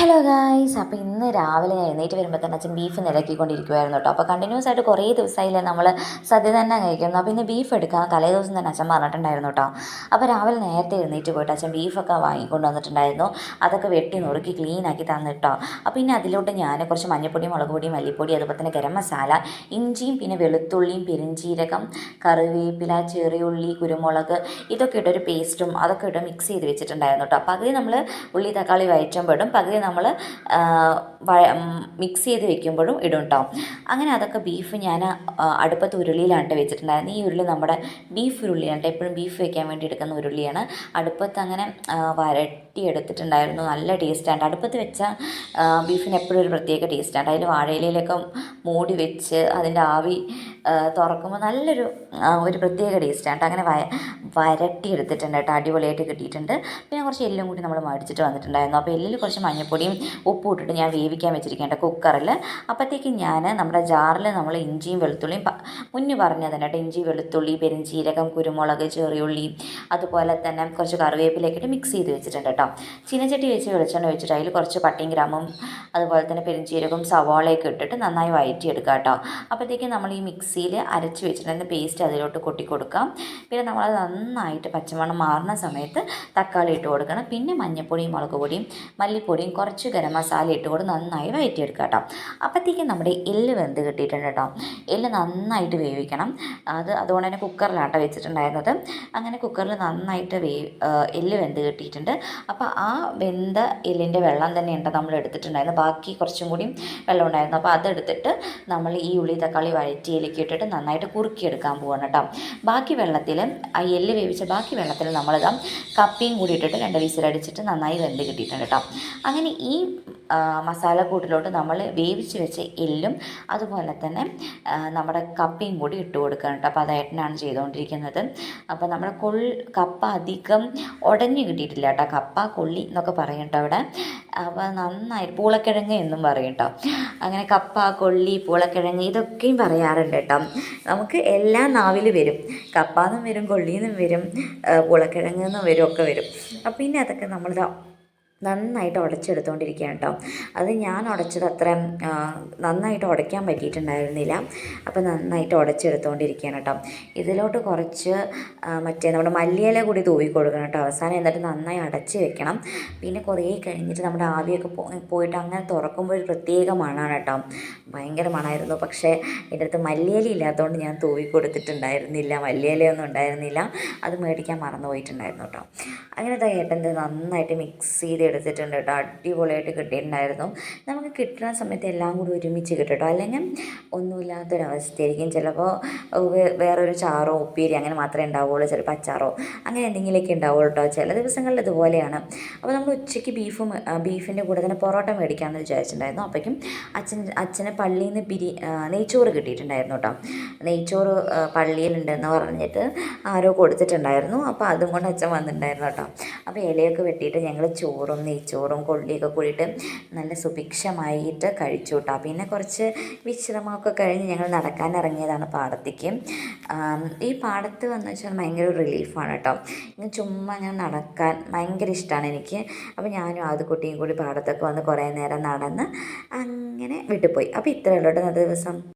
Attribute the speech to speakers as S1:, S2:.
S1: Hello guys അപ്പോൾ ഇന്ന് രാവിലെ ഞാൻ എഴുന്നേറ്റ് വരുമ്പോൾ തന്നെ അച്ഛൻ ബീഫ് നിലക്കിക്കൊണ്ടിരിക്കുമായിരുന്നു കേട്ടോ. അപ്പോൾ കണ്ടിന്യൂസ് ആയിട്ട് കുറേ ദിവസമായില്ലേ നമ്മൾ സദ്യ തന്നെ കഴിക്കുന്നു. അപ്പോൾ ഇന്ന് ബീഫ് എടുക്കാൻ തലേ ദിവസം തന്നെ അച്ഛൻ പറഞ്ഞിട്ടുണ്ടായിരുന്നു കേട്ടോ. അപ്പോൾ രാവിലെ നേരത്തെ എഴുന്നേറ്റ് പോയിട്ട് അച്ഛൻ ബീഫൊക്കെ വാങ്ങിക്കൊണ്ട് വന്നിട്ടുണ്ടായിരുന്നു. അതൊക്കെ വെട്ടി നുറുക്കി ക്ലീൻ ആക്കി തന്നിട്ടോ അപ്പോൾ പിന്നെ അതിലോട്ട് ഞാൻ കുറച്ച് മഞ്ഞൾപ്പൊടി മുളക് പൊടി മല്ലിപ്പൊടി അതുപോലെ തന്നെ ഗരം മസാല ഇഞ്ചിയും പിന്നെ വെളുത്തുള്ളിയും പെരിഞ്ചീരകം കറിവേപ്പില ചെറിയുള്ളി കുരുമുളക് ഇതൊക്കെ ഇട്ടൊരു പേസ്റ്റും അതൊക്കെ ഇട്ട് മിക്സ് ചെയ്ത് വെച്ചിട്ടുണ്ടായിരുന്നു കേട്ടോ. പകുതി നമ്മൾ ഉള്ളി തക്കാളി വയറ്റുമ്പോഴും പകുതി നമ്മൾ മിക്സ് ചെയ്ത് വെക്കുമ്പോഴും ഇടും കേട്ടോ അങ്ങനെ അതൊക്കെ ബീഫ് ഞാൻ അടുപ്പത്ത് ഉരുളിയിലാണ്ട് വെച്ചിട്ടുണ്ടായിരുന്നു. ഈ ഉരുളി നമ്മുടെ ബീഫ് ഉരുളിയാണ് എപ്പോഴും ബീഫ് വെക്കാൻ വേണ്ടി എടുക്കുന്ന ഉരുളിയാണ്. അടുപ്പത്ത് അങ്ങനെ വരട്ടി എടുത്തിട്ടുണ്ടായിരുന്നു നല്ല ടേസ്റ്റാണ് അടുപ്പത്ത് വെച്ച ബീഫിന് എപ്പോഴും ഒരു പ്രത്യേക ടേസ്റ്റാണ് അതിൽ വാഴയിലയിലൊക്കെ മൂടി വെച്ച് അതിന്റെ ആവി തുറക്കുമ്പോൾ നല്ലൊരു ഒരു പ്രത്യേക ടേസ്റ്റാണ് അങ്ങനെ വയ വരട്ടി എടുത്തിട്ടുണ്ട് കേട്ടോ അടിപൊളിയായിട്ട് കിട്ടിയിട്ടുണ്ട്. പിന്നെ കുറച്ച് എല്ലും കൂടി നമ്മൾ മേടിച്ചിട്ട് വന്നിട്ടുണ്ടായിരുന്നു. അപ്പോൾ എല്ലിൽ കുറച്ച് മഞ്ഞൾപ്പൊടിയും ഉപ്പ് ഇട്ടിട്ട് ഞാൻ വേവിക്കാൻ വെച്ചിരിക്കേണ്ട കുക്കറിൽ. അപ്പോഴത്തേക്കും ഞാൻ നമ്മുടെ ജാറിൽ നമ്മൾ ഇഞ്ചിയും വെളുത്തുള്ളിയും മുന്നേ പറഞ്ഞത് തന്നെ ഇഞ്ചി വെളുത്തുള്ളി പെരിഞ്ചീരകം കുരുമുളക് ചെറിയുള്ളി അതുപോലെ തന്നെ കുറച്ച് കറിവേപ്പിലൊക്കെ ഇട്ട് മിക്സ് ചെയ്ത് വെച്ചിട്ടുണ്ട് കേട്ടോ. ചീനച്ചട്ടി വെച്ച് വെളിച്ചെണ്ണ വെച്ചിട്ട് അതിൽ കുറച്ച് പട്ടിയും ഗ്രാമും അതുപോലെ തന്നെ പെരിഞ്ചീരകവും സവാളയൊക്കെ ഇട്ടിട്ട് നന്നായി വയറ്റിയെടുക്കുക കേട്ടോ. അപ്പോഴത്തേക്കും നമ്മൾ ഈ മിക്സിയിൽ അരച്ച് വെച്ചിട്ടുണ്ടെങ്കിൽ പേസ്റ്റ് അതിലോട്ട് കൊട്ടി കൊടുക്കാം. പിന്നെ നമ്മളത് നന്നായിട്ട് പച്ചമണം മാറുന്ന സമയത്ത് തക്കാളി ഇട്ട് കൊടുക്കണം. പിന്നെ മഞ്ഞൾപ്പൊടിയും മുളക് പൊടിയും മല്ലിപ്പൊടിയും കുറച്ച് ഗരം മസാല ഇട്ട് കൊടുത്ത് നന്നായി വയറ്റിയെടുക്കുക കേട്ടോ. അപ്പോഴത്തേക്കും നമ്മുടെ എല്ല് വെന്ത് കിട്ടിയിട്ടുണ്ട് കേട്ടോ. എല്ല് നന്നായിട്ട് വേവിക്കണം. അത് അതുകൊണ്ട് തന്നെ കുക്കറിലാട്ടോ വെച്ചിട്ടുണ്ടായിരുന്നത്. അങ്ങനെ കുക്കറിൽ നന്നായിട്ട് വേ എല്ല് വെന്ത് കിട്ടിയിട്ടുണ്ട്. അപ്പോൾ ആ വെന്ത എല്ലിന്റെ വെള്ളം തന്നെ ഉണ്ട് നമ്മൾ എടുത്തിട്ടുണ്ടായിരുന്നു. ബാക്കി കുറച്ചും കൂടി വെള്ളം ഉണ്ടായിരുന്നു. അപ്പോൾ അതെടുത്തിട്ട് നമ്മൾ ഈ ഉള്ളി തക്കാളി വഴറ്റിയിലേക്ക് ഇട്ടിട്ട് നന്നായിട്ട് കുറുക്കിയെടുക്കാൻ പോവാണ് കേട്ടോ. ബാക്കി വെള്ളത്തിൽ ആ എല്ല് വേവിച്ച ബാക്കി വെള്ളത്തിൽ നമ്മളിതാ കപ്പിയും കൂടി ഇട്ടിട്ട് രണ്ട് വിസിലടിച്ചിട്ട് നന്നായി വെന്ത് കിട്ടിയിട്ടുണ്ട് കേട്ടോ. അങ്ങനെ ഈ മസാലക്കൂട്ടിലോട്ട് നമ്മൾ വേവിച്ച് വെച്ച എല്ലും അതുപോലെ തന്നെ നമ്മുടെ കപ്പയും കൂടി ഇട്ട് കൊടുക്കണം കേട്ടോ. അപ്പോൾ അതേട്ടനാണ് ചെയ്തുകൊണ്ടിരിക്കുന്നത്. അപ്പോൾ നമ്മുടെ കൊൾ കപ്പ അധികം ഉടഞ്ഞു കിട്ടിയിട്ടില്ല കേട്ടോ. കപ്പ കൊള്ളി എന്നൊക്കെ പറയും കേട്ടോ അവിടെ. അപ്പോൾ നന്നായി പൂളക്കിഴങ്ങ് എന്നും പറയും കേട്ടോ. അങ്ങനെ കപ്പ കൊള്ളി പൂളക്കിഴങ്ങ് ഇതൊക്കെയും പറയാറുണ്ട് കേട്ടോ. നമുക്ക് എല്ലാ നാവിൽ വരും. കപ്പ എന്നും വരും കൊള്ളിന്നും വരും പൂളക്കിഴങ്ങ് എന്നും വരും ഒക്കെ വരും. അപ്പം പിന്നെ അതൊക്കെ നമ്മൾ നന്നായിട്ട് ഉടച്ചെടുത്തുകൊണ്ടിരിക്കുകയാണ് കേട്ടോ. അത് ഞാൻ ഉടച്ചത് അത്ര നന്നായിട്ട് ഉടയ്ക്കാൻ പറ്റിയിട്ടുണ്ടായിരുന്നില്ല. അപ്പോൾ നന്നായിട്ട് ഉടച്ചെടുത്തുകൊണ്ടിരിക്കുകയാണ് കേട്ടോ. ഇതിലോട്ട് കുറച്ച് മറ്റേ നമ്മുടെ മല്ലിയില കൂടി തൂവി കൊടുക്കണം കേട്ടോ അവസാനം. എന്നിട്ട് നന്നായി അടച്ച് വെക്കണം. പിന്നെ കുറേ കഴിഞ്ഞിട്ട് നമ്മുടെ ആവിയൊക്കെ പോയിട്ട് അങ്ങനെ തുറക്കുമ്പോൾ ഒരു പ്രത്യേക മണമാണ് കേട്ടോ. ഭയങ്കര മണമായിരുന്നു പക്ഷേ എന്റെ അടുത്ത് മല്ലിയില ഇല്ലാത്തതുകൊണ്ട് ഞാൻ തൂവി കൊടുത്തിട്ടുണ്ടായിരുന്നില്ല. മല്ലിയിലയൊന്നും ഉണ്ടായിരുന്നില്ല. അത് മേടിക്കാൻ മറന്നു പോയിട്ടുണ്ടായിരുന്നു കേട്ടോ അങ്ങനത്തെ ഏട്ടന്റെ നന്നായിട്ട് മിക്സ് ചെയ്ത് എടുത്തിട്ടുണ്ട് കേട്ടോ. അടിപൊളിയായിട്ട് കിട്ടിയിട്ടുണ്ടായിരുന്നു. നമുക്ക് കിട്ടുന്ന സമയത്ത് എല്ലാം കൂടി ഒരുമിച്ച് കിട്ടും അല്ലെങ്കിൽ ഒന്നുമില്ലാത്തൊരവസ്ഥയായിരിക്കും. ചിലപ്പോൾ വേറൊരു ചാറോ ഉപ്പേരി അങ്ങനെ മാത്രമേ ഉണ്ടാവുള്ളൂ. ചിലപ്പോൾ അച്ചാറോ അങ്ങനെ എന്തെങ്കിലുമൊക്കെ ഉണ്ടാവുള്ളൂ കേട്ടോ. ചില ദിവസങ്ങളിൽ ഇതുപോലെയാണ്. അപ്പോൾ നമ്മൾ ഉച്ചയ്ക്ക് ബീഫും ബീഫിന്റെ കൂടെ തന്നെ പൊറോട്ട മേടിക്കാമെന്ന് വിചാരിച്ചിട്ടുണ്ടായിരുന്നു. അപ്പോഴേക്കും അച്ഛൻ അച്ഛന് പള്ളിയിൽ നിന്ന് പിരി നെയ്ച്ചോറ് കിട്ടിയിട്ടുണ്ടായിരുന്നു കേട്ടോ. നെയ്ച്ചോറ് പള്ളിയിലുണ്ടെന്ന് പറഞ്ഞിട്ട് ആരോ കൊടുത്തിട്ടുണ്ടായിരുന്നു. അപ്പോൾ അതും കൊണ്ട് അച്ഛൻ വന്നിട്ടുണ്ടായിരുന്നു കേട്ടോ. അപ്പോൾ ഇലയൊക്കെ വെട്ടിയിട്ട് ഞങ്ങൾ ചോറും നെയ്ച്ചോറും കൊള്ളിയൊക്കെ കൂടിയിട്ട് നല്ല സുഭിക്ഷമായിട്ട് കഴിച്ചു കേട്ടോ പിന്നെ കുറച്ച് വിശ്രമമൊക്കെ കഴിഞ്ഞ് ഞങ്ങൾ നടക്കാൻ ഇറങ്ങിയതാണ് പാടത്തേക്ക്. ഈ പാടത്ത് വന്നു വെച്ചാൽ ഭയങ്കര റിലീഫാണ് കേട്ടോ ഇങ്ങനെ ചുമ്മാ ഞാൻ നടക്കാൻ ഭയങ്കര ഇഷ്ടമാണ് എനിക്ക്. അപ്പോൾ ഞാനും ആദ്യക്കുട്ടിയും കൂടി പാടത്തൊക്കെ വന്ന് കുറേ നേരം നടന്ന് അങ്ങനെ വിട്ടുപോയി അപ്പോൾ ഇത്രയേ ഉള്ളൂ കേട്ടോ ദിവസം.